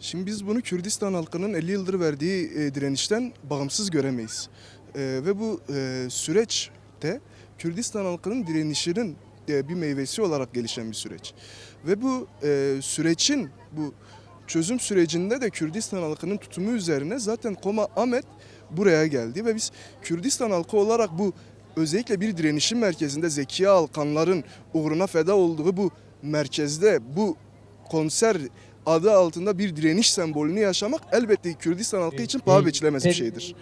Şimdi biz bunu Kürdistan halkının 50 yıldır verdiği e, direnişten bağımsız göremeyiz. E, ve bu e, süreçte Kürdistan halkının direnişinin bir meyvesi olarak gelişen bir süreç. Ve bu e, sürecin, bu çözüm sürecinde de Kürdistan halkının tutumu üzerine zaten Koma Ahmet buraya geldi ve biz Kürdistan halkı olarak bu özellikle bir direnişin merkezinde Zekiye Alkanların uğruna feda olduğu bu merkezde bu konser adı altında bir direniş sembolünü yaşamak elbette Kürdistan halkı için paha biçilemez bir şeydir.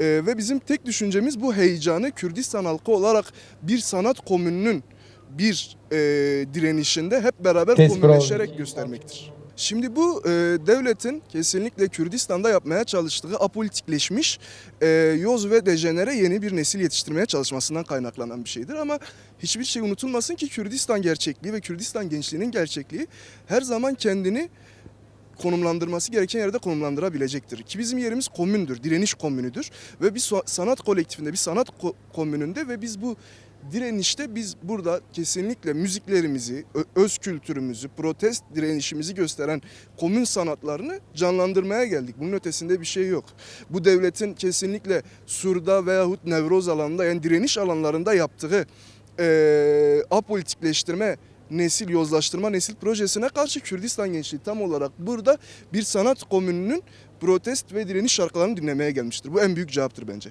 Ee, ve bizim tek düşüncemiz bu heyecanı Kürdistan halkı olarak bir sanat komününün bir e, direnişinde hep beraber komünleşerek göstermektir. Şimdi bu e, devletin kesinlikle Kürdistan'da yapmaya çalıştığı apolitikleşmiş e, yoz ve dejenere yeni bir nesil yetiştirmeye çalışmasından kaynaklanan bir şeydir. Ama hiçbir şey unutulmasın ki Kürdistan gerçekliği ve Kürdistan gençliğinin gerçekliği her zaman kendini konumlandırması gereken yerde konumlandırabilecektir. Ki bizim yerimiz komündür, direniş komünüdür ve bir sanat kolektifinde, bir sanat ko- komününde ve biz bu direnişte biz burada kesinlikle müziklerimizi, öz kültürümüzü, protest direnişimizi gösteren komün sanatlarını canlandırmaya geldik. Bunun ötesinde bir şey yok. Bu devletin kesinlikle Sur'da veyahut Nevroz alanında yani direniş alanlarında yaptığı eee apolitikleştirme nesil yozlaştırma nesil projesine karşı Kürdistan gençliği tam olarak burada bir sanat komününün protest ve direniş şarkılarını dinlemeye gelmiştir. Bu en büyük cevaptır bence.